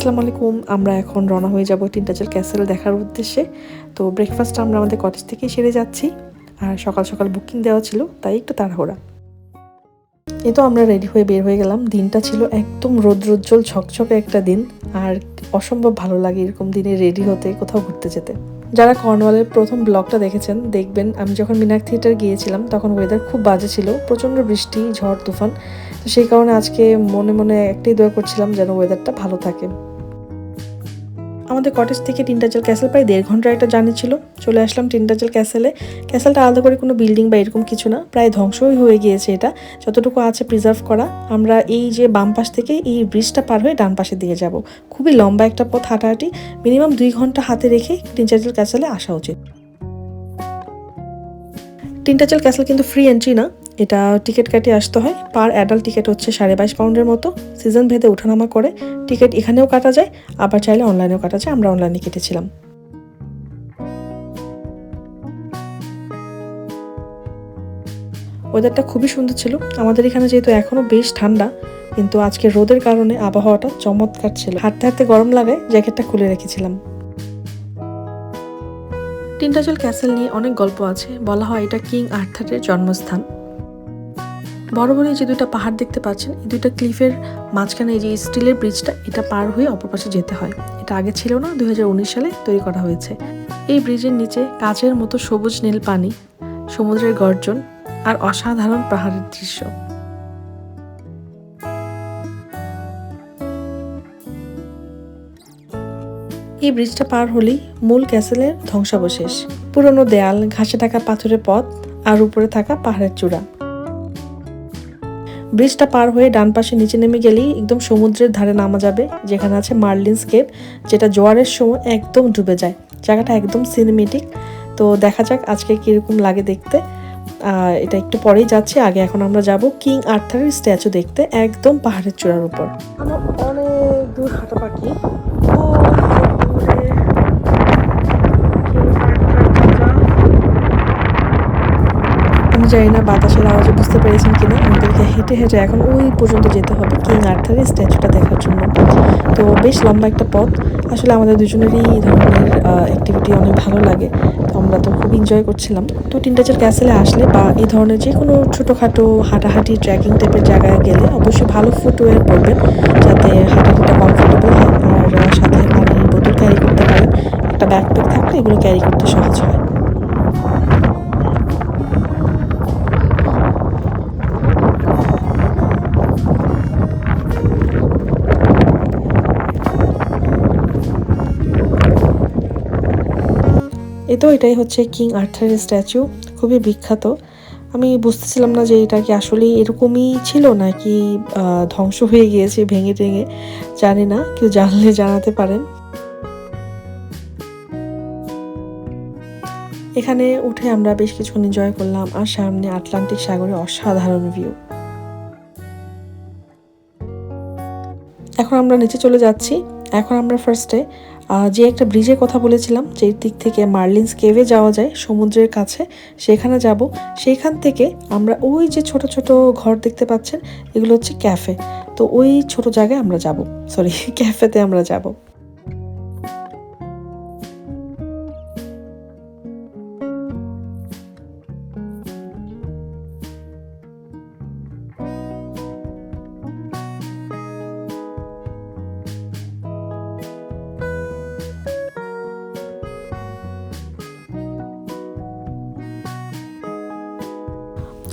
আসসালামু আলাইকুম আমরা এখন রওনা হয়ে যাব টিন্টাচেল ক্যাসেল দেখার উদ্দেশ্যে। তো ব্রেকফাস্ট আমরা আমাদের কটেজ থেকে সেরে যাচ্ছি। আর সকাল সকাল বুকিং দেওয়া ছিল, তাই একটু তাড়াহুড়া। এ তো আমরা রেডি হয়ে বের হয়ে গেলাম। দিনটা ছিল একদম রৌদ্রোজ্জ্বল, ঝকঝকে একটা দিন। আর অসম্ভব ভালো লাগে এরকম দিনে রেডি হতে কোথাও ঘুরতে যেতে। যারা কর্নওয়ালের প্রথম ব্লগটা দেখেছেন, দেখবেন আমি যখন মিনাক থিয়েটার গিয়েছিলাম, তখন ওয়েদার খুব বাজে ছিল। প্রচণ্ড বৃষ্টি, ঝড়, তুফান। তো সেই কারণে আজকে মনে মনে একটাই দোয়া করছিলাম যেন ওয়েদারটা ভালো থাকে। আমাদের কটেজ থেকে টিন্টাজেল ক্যাসেল প্রায় দেড় ঘণ্টার একটা জার্নি ছিল। চলে আসলাম টিন্টাজেল ক্যাসেলে ক্যাসেলটা আলাদা করে কোনো বিল্ডিং বা এরকম কিছু না, প্রায় ধ্বংসই হয়ে গিয়েছে এটা। যতটুকু আছে প্রিজার্ভ করা, আমরা এই যে বাম পাশ থেকে এই ব্রিজটা পার হয়ে ডান পাশের দিকে যাব। খুবই লম্বা একটা পথ হাঁটাহাঁটি মিনিমাম দুই ঘণ্টা হাতে রেখে টিন্টাজেল ক্যাসেলে আসা উচিত। টিন্টাচেল ক্যাসেল কিন্তু ফ্রি এন্ট্রি না এটা টিকিট কাটিয়ে আসতে হয়। পার অ্যাডাল্ট টিকিট হচ্ছে সাড়ে বাইশ পাউন্ডের মতো। সিজন ভেদে ওঠানামা করে টিকিট এখানেও কাটা যায়, আবার চাইলে অনলাইনেও কাটা যায়। আমরা অনলাইনে কেটেছিলাম। ওয়েদারটা খুবই সুন্দর ছিল। আমাদের এখানে যেহেতু এখনও বেশ ঠান্ডা, কিন্তু আজকে রোদের কারণে আবহাওয়াটা চমৎকার ছিল। হাঁটতে হাঁটতে গরম লাগায় জ্যাকেটটা খুলে রেখেছিলাম। টিন্টাচল ক্যাসেল নিয়ে অনেক গল্প আছে। বলা হয় এটা কিং আর্থারের জন্মস্থান। বড় বড় এই যে দুইটা পাহাড় দেখতে পাচ্ছেন, এই দুইটা ক্লিফের মাঝখানে এই যে স্টিলের ব্রিজটা এটা পার হয়ে অপর পাশে যেতে হয়। এটা আগে ছিল না, দুই সালে তৈরি করা হয়েছে। এই ব্রিজের নিচে কাচের মতো সবুজ নীল পানি, সমুদ্রের গর্জন আর অসাধারণ পাহাড়ের দৃশ্য। এই ব্রিজটা পার হলেই মূল ক্যাসেলের ধ্বংসাবশেষ। পুরনো দেয়াল, ঘাসে ঢাকা পাথরের পথ আর উপরে থাকা পাহাড়ের চূড়া। ব্রিজটা পার হয়ে ডান পাশে নিচে নেমে গেলেই একদম সমুদ্রের ধারে নামা যাবে, যেখানে আছে মার্লিন্স কেপ যেটা জোয়ারের সময় একদম ডুবে যায়। জায়গাটা একদম সিনেমেটিক। তো দেখা যাক আজকে কীরকম লাগে দেখতে। এটা একটু পরেই যাচ্ছে, আগে এখন আমরা যাব কিং আর্থারের স্ট্যাচু দেখতে, একদম পাহাড়ের চূড়ার উপর। অনেক দূর হাঁটা বাকি আমি জানি না বাতাসের আওয়াজে বুঝতে পেরেছেন কিনা, আমাদেরকে হেঁটে হেঁটে এখন ওই পর্যন্ত যেতে হবে কিং আর্থারের স্ট্যাচুটা দেখার জন্য। তো বেশ লম্বা একটা পথ। আসলে আমাদের দুজনেরই এই ধরনের অ্যাক্টিভিটি অনেক ভালো লাগে। তো আমরা তো খুব এনজয় করছিলাম। তো টিনটাচার ক্যাসেলে আসলে বা এই ধরনের যে কোনো ছোটোখাটো হাঁটাহাঁটি ট্রেকিং টাইপের জায়গায় গেলে অবশ্যই ভালো ফুটওয়্যার পরবেন, যাতে হাঁটাহাঁটিটা কমফোর্টেবল হয়। আর, সাথে পানির বোতল ক্যারি করতে পারেন। একটা ব্যাকপ্যাক থাকলে এগুলো ক্যারি করতে সহজ হয়। তো এটাই হচ্ছে কিং আর্থারের স্ট্যাচু খুবই বিখ্যাত। আমি বুঝতেছিলাম না যে এটা কি আসলে এরকমই ছিল নাকি ধ্বংস হয়ে গিয়েছে, ভেঙে টেঙে, জানি না, কেউ জানলে জানাতে পারেন। এখানে উঠে আমরা বেশ কিছুক্ষণ এনজয় করলাম, আর সামনে আটলান্টিক সাগরে অসাধারণ ভিউ এখন আমরা নিচে চলে যাচ্ছি। এখন আমরা ফার্স্টে যে একটা ব্রিজের কথা বলেছিলাম যে দিক থেকে মার্লিন্স কেভে যাওয়া যায়, সমুদ্রের কাছে, সেখানে যাব। সেখান থেকে আমরা ওই যে ছোট ছোট ঘর দেখতে পাচ্ছেন, এগুলো হচ্ছে ক্যাফে তো ওই ছোট জায়গায় আমরা যাব। সরি ক্যাফেতে আমরা যাব।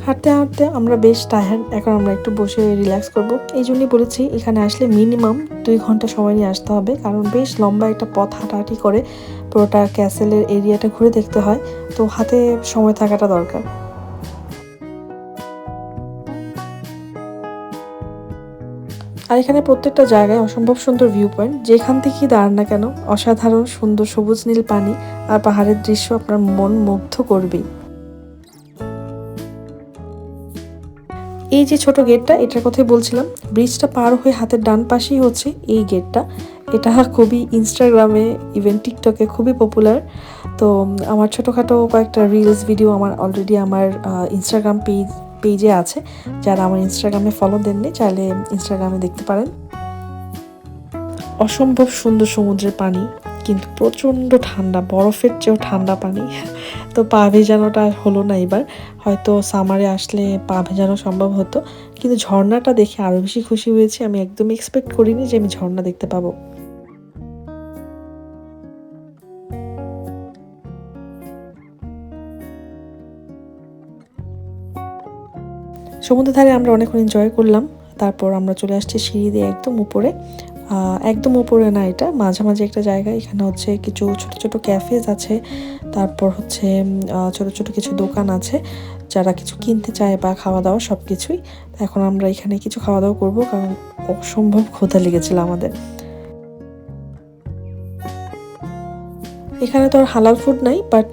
হাঁটতে হাঁটতে আমরা বেশ টায়ার্ড এখন আমরা একটু বসে রিল্যাক্স করব। এই জন্যই বলেছি, এখানে আসলে মিনিমাম দুই ঘণ্টা সময় নিয়ে আসতে হবে। কারণ বেশ লম্বা একটা পথ হাঁটাহাঁটি করে পুরোটা ক্যাসেলের এরিয়াটা ঘুরে দেখতে হয়। তো হাতে সময় থাকাটা দরকার। আর এখানে প্রত্যেকটা জায়গায় অসম্ভব সুন্দর ভিউ পয়েন্ট যেখান থেকেই দাঁড়ান না কেন, অসাধারণ সুন্দর সবুজ নীল পানি আর পাহাড়ের দৃশ্য আপনার মন মুগ্ধ করবেই। এই যে ছোট গেটটা, এটার কথাই বলছিলাম ব্রিজটা পার হয়ে হাতের ডান পাশেই হচ্ছে এই গেটটা। এটা খুবই ইনস্টাগ্রামে ইভেন টিকটকে খুবই পপুলার তো আমার ছোটোখাটো কয়েকটা রিলস ভিডিও আমার অলরেডি আমার ইনস্টাগ্রাম পেজ পেজে আছে। যারা আমার ইনস্টাগ্রামে ফলো দেননি, চাইলে ইনস্টাগ্রামে দেখতে পারেন। অসম্ভব সুন্দর সমুদ্রের পানি, কিন্তু প্রচণ্ড ঠান্ডা, বরফের চেয়েও ঠান্ডা পানি। তো পা ভেজানোটা হলো না এবার। হয়তো সামারে আসলে পা ভেজানো সম্ভব হতো। কিন্তু ঝর্ণাটা দেখে আরও বেশি খুশি হয়েছি। আমি একদম এক্সপেক্ট করিনি যে আমি ঝর্ণা দেখতে পাবো। সমুদ্র ধারে আমরা অনেকক্ষণ এনজয় করলাম। তারপর আমরা চলে আসছি সিঁড়ি দিয়ে একদম উপরে। একদম উপরে না এটা, মাঝামাঝি একটা জায়গা। এখানে হচ্ছে কিছু ছোট ছোট ক্যাফেজ আছে, তারপর হচ্ছে ছোট ছোট কিছু দোকান আছে, যারা কিছু কিনতে চায় বা খাওয়া দাওয়া সব কিছুই এখন আমরা এখানে কিছু খাওয়া দাওয়া করব, কারণ অসম্ভব ক্ষুধা লেগেছিল আমাদের। এখানে তো আর হালাল ফুড নাই বাট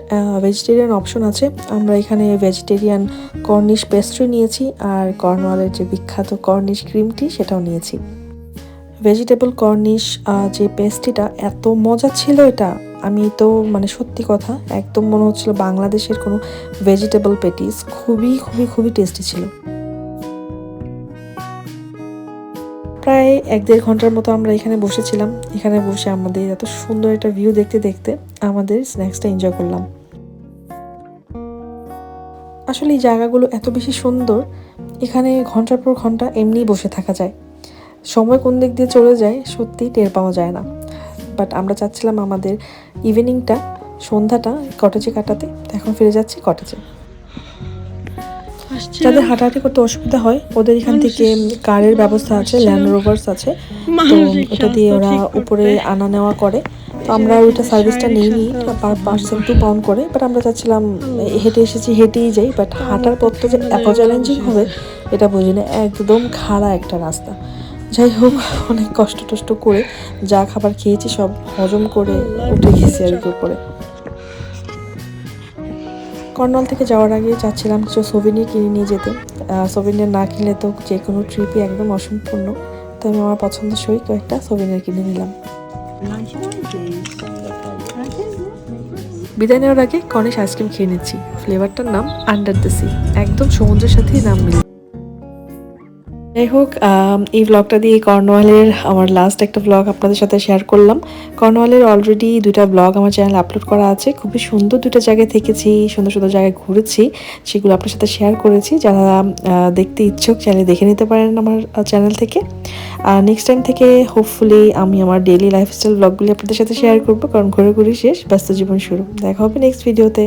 ভেজিটেরিয়ান অপশন আছে। আমরা এখানে ভেজিটেরিয়ান কর্নিশ পেস্ট্রি নিয়েছি, আর কর্নওয়ালের যে বিখ্যাত কর্নিশ ক্রিম টি সেটাও নিয়েছি। ভেজিটেবল কর্নিশ যে পেস্ট্রিটা এত মজা ছিল এটা। আমি তো মানে সত্যি কথা, একদম মনে হচ্ছিল বাংলাদেশের কোনো ভেজিটেবল পেটিস খুবই খুবই খুবই টেস্টি ছিল। প্রায় এক দেড় ঘণ্টার মতো আমরা এখানে বসেছিলাম। এখানে বসে আমাদের এত সুন্দর একটা ভিউ দেখতে দেখতে আমাদের স্ন্যাক্সটা এনজয় করলাম। আসলে এই জায়গাগুলো এত বেশি সুন্দর, এখানে ঘণ্টার পর ঘণ্টা এমনি বসে থাকা যায়। সময় কোন দিক দিয়ে চলে যায় সত্যি টের পাওয়া যায় না। বাট আমরা চাচ্ছিলাম আমাদের ইভিনিংটা সন্ধ্যাটা কটেজে কাটাতে এখন ফিরে যাচ্ছি কটেজে যাদের হাঁটাহাঁটি করতে অসুবিধা হয় ওদের এখান থেকে কারের ব্যবস্থা আছে ল্যান্ড রোভার্স আছে। তো ওটা দিয়ে ওরা উপরে আনা নেওয়া করে। তো আমরা ওইটা সার্ভিসটা নিই নি পার পার্সন টু পাউন্ড করে বাট আমরা চাচ্ছিলাম হেঁটে এসেছি হেঁটেই যাই বাট হাঁটার পথটা যে এত চ্যালেঞ্জিং হবে এটা বুঝি না একদম খাড়া একটা রাস্তা। যাই হোক, অনেক কষ্ট টষ্ট করে যা খাবার খেয়েছি সব হজম করে উঠে গেছি আর কি উপরে। কর্নল থেকে যাওয়ার আগে চাচ্ছিলাম কিছু সোভিনির কিনে নিয়ে যেতে। সোভিনির না কিনলে তো যে কোনো ট্রিপই একদম অসম্পূর্ণ। তো আমি আমার পছন্দসই কয়েকটা সোভিনির কিনে নিলাম। বিদায় নেওয়ার আগে কনেশ আইসক্রিম খেয়ে নিচ্ছি। ফ্লেভারটার নাম আন্ডার দ্য সি একদম সমুদ্রের সাথেই নাম মিলে। যাই হোক এই ব্লগটা দিয়ে কর্নওয়ালের আমার লাস্ট একটা ব্লগ আপনাদের সাথে শেয়ার করলাম। কর্নওয়ালের অলরেডি দুটা ব্লগ আমার চ্যানেলে আপলোড করা আছে। খুবই সুন্দর দুটো জায়গায় থেকেছি, সুন্দর সুন্দর জায়গায় ঘুরেছি, সেগুলো আপনার সাথে শেয়ার করেছি। যারা দেখতে ইচ্ছুক চাইলে দেখে নিতে পারেন আমার চ্যানেল থেকে। আর নেক্সট টাইম থেকে হোপফুলি আমি আমার ডেইলি লাইফস্টাইল ব্লগগুলি আপনাদের সাথে শেয়ার করব। কারণ ঘুরে ঘুরে শেষ, ব্যস্ত জীবন শুরু। দেখা হবে নেক্সট ভিডিওতে